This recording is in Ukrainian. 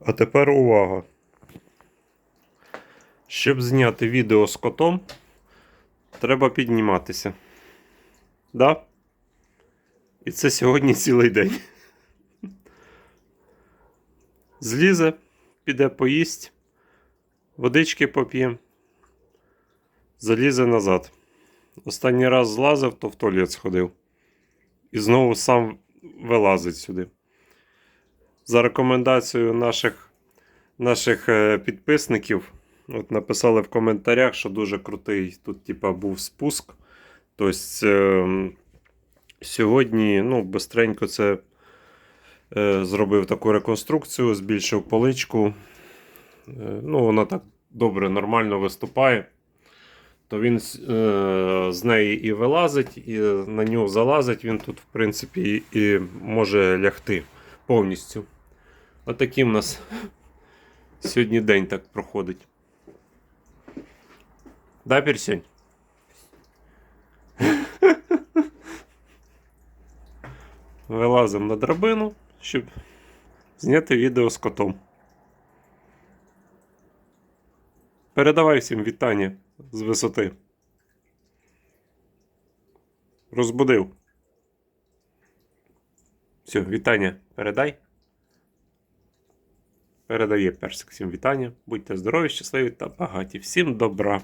А тепер увага. Щоб зняти відео з котом, треба підніматися. Да? І це сьогодні цілий день. Злізе, піде поїсть, водички поп'є, залізе назад. Останній раз злазив, то в туалет сходив. І знову сам вилазить сюди. За рекомендацією наших, наших е, підписників, от написали в коментарях, що дуже крутий тут, типа, був спуск. Тобто, сьогодні, ну, бистренько це е, зробив таку реконструкцію, збільшив поличку. Е, ну, вона так добре, нормально виступає. То він е, з неї і вилазить, і на нього залазить. Він тут, в принципі, і може лягти повністю. Отакий в нас сьогодні день так проходить. Да, Пірсень? Вилазимо на драбину, щоб зняти відео з котом. Передавай всім вітання з висоти. Розбудив. Все, вітання передай. Передає персик всім вітання. Будьте здорові, щасливі та багаті. Всім добра!